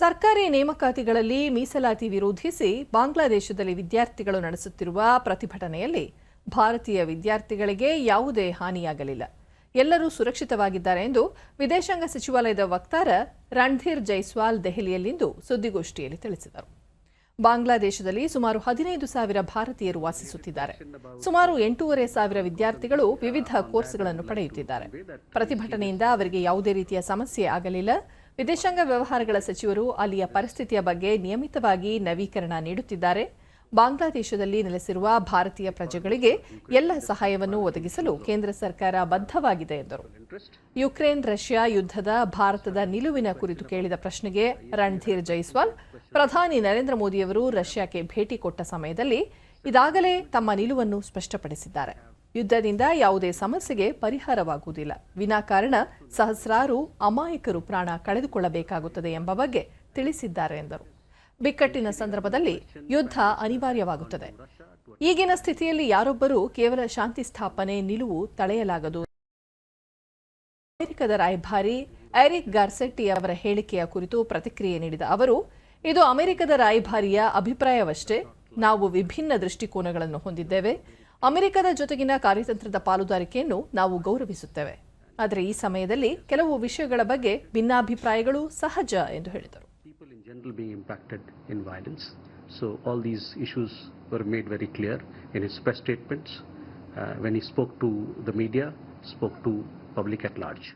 ಸರ್ಕಾರಿ ನೇಮಕಾತಿಗಳಲ್ಲಿ ಮೀಸಲಾತಿ ವಿರೋಧಿಸಿ ಬಾಂಗ್ಲಾದೇಶದಲ್ಲಿ ವಿದ್ಯಾರ್ಥಿಗಳು ನಡೆಸುತ್ತಿರುವ ಪ್ರತಿಭಟನೆಯಲ್ಲಿ ಭಾರತೀಯ ವಿದ್ಯಾರ್ಥಿಗಳಿಗೆ ಯಾವುದೇ ಹಾನಿಯಾಗಲಿಲ್ಲ. ಎಲ್ಲರೂ ಸುರಕ್ಷಿತವಾಗಿದ್ದಾರೆ ಎಂದು ವಿದೇಶಾಂಗ ಸಚಿವಾಲಯದ ವಕ್ತಾರ ರಣಧೀರ್ ಜೈಸ್ವಾಲ್ ದೆಹಲಿಯಲ್ಲಿಂದು ಸುದ್ದಿಗೋಷ್ಠಿಯಲ್ಲಿ ತಿಳಿಸಿದರು. ಬಾಂಗ್ಲಾದೇಶದಲ್ಲಿ ಸುಮಾರು ಹದಿನೈದು ಸಾವಿರ ಭಾರತೀಯರು ವಾಸಿಸುತ್ತಿದ್ದಾರೆ. ಸುಮಾರು ಎಂಟೂವರೆ ಸಾವಿರ ವಿದ್ಯಾರ್ಥಿಗಳು ವಿವಿಧ ಕೋರ್ಸ್ಗಳನ್ನು ಪಡೆಯುತ್ತಿದ್ದಾರೆ. ಪ್ರತಿಭಟನೆಯಿಂದ ಅವರಿಗೆ ಯಾವುದೇ ರೀತಿಯ ಸಮಸ್ಯೆ ಆಗಲಿಲ್ಲ. ವಿದೇಶಾಂಗ ವ್ಯವಹಾರಗಳ ಸಚಿವರು ಅಲ್ಲಿಯ ಪರಿಸ್ಥಿತಿಯ ಬಗ್ಗೆ ನಿಯಮಿತವಾಗಿ ನವೀಕರಣ ನೀಡುತ್ತಿದ್ದಾರೆ. ಬಾಂಗ್ಲಾದೇಶದಲ್ಲಿ ನೆಲೆಸಿರುವ ಭಾರತೀಯ ಪ್ರಜೆಗಳಿಗೆ ಎಲ್ಲ ಸಹಾಯವನ್ನು ಒದಗಿಸಲು ಕೇಂದ್ರ ಸರ್ಕಾರ ಬದ್ಧವಾಗಿದೆ ಎಂದರು. ಯುಕ್ರೇನ್ ರಷ್ಯಾ ಯುದ್ಧದ ಭಾರತದ ನಿಲುವಿನ ಕುರಿತು ಕೇಳಿದ ಪ್ರಶ್ನೆಗೆ ರಣಧೀರ್ ಜೈಸ್ವಾಲ್, ಪ್ರಧಾನಿ ನರೇಂದ್ರ ಮೋದಿಯವರು ರಷ್ಯಾಕ್ಕೆ ಭೇಟಿ ಕೊಟ್ಟ ಸಮಯದಲ್ಲಿ ಇದಾಗಲೇ ತಮ್ಮ ನಿಲುವನ್ನು ಸ್ಪಷ್ಟಪಡಿಸಿದ್ದಾರೆ. ಯುದ್ಧದಿಂದ ಯಾವುದೇ ಸಮಸ್ಯೆಗೆ ಪರಿಹಾರವಾಗುವುದಿಲ್ಲ. ವಿನಾಕಾರಣ ಸಹಸ್ರಾರು ಅಮಾಯಕರು ಪ್ರಾಣ ಕಳೆದುಕೊಳ್ಳಬೇಕಾಗುತ್ತದೆ ಎಂಬ ಬಗ್ಗೆ ತಿಳಿಸಿದ್ದಾರೆ ಎಂದರು. ಬಿಕ್ಕಟ್ಟಿನ ಸಂದರ್ಭದಲ್ಲಿ ಯುದ್ಧ ಅನಿವಾರ್ಯವಾಗುತ್ತದೆ. ಈಗಿನ ಸ್ಥಿತಿಯಲ್ಲಿ ಯಾರೊಬ್ಬರೂ ಕೇವಲ ಶಾಂತಿ ಸ್ಥಾಪನೆ, ನಿಲುವು ತಳೆಯಲಾಗದು. ಅಮೆರಿಕದ ರಾಯಭಾರಿ ಎರಿಕ್ ಗಾರ್ಸೆಟ್ಟಿ ಅವರ ಹೇಳಿಕೆಯ ಕುರಿತು ಪ್ರತಿಕ್ರಿಯೆ ನೀಡಿದ ಅವರು, ಇದು ಅಮೆರಿಕದ ರಾಯಭಾರಿಯ ಅಭಿಪ್ರಾಯವಷ್ಟೇ. ನಾವು ವಿಭಿನ್ನ ದೃಷ್ಟಿಕೋನಗಳನ್ನು ಹೊಂದಿದ್ದೇವೆ. ಅಮೆರಿಕದ ಜೊತೆಗಿನ ಕಾರ್ಯತಂತ್ರದ ಪಾಲುದಾರಿಕೆಯನ್ನು ನಾವು ಗೌರವಿಸುತ್ತೇವೆ ಆದರೆ ಈ ಸಮಯದಲ್ಲಿ ಕೆಲವು ವಿಷಯಗಳ ಬಗ್ಗೆ ಭಿನ್ನಾಭಿಪ್ರಾಯಗಳು ಸಹಜ ಎಂದು ಹೇಳಿದರು uh, when he spoke to the media, spoke to public at large.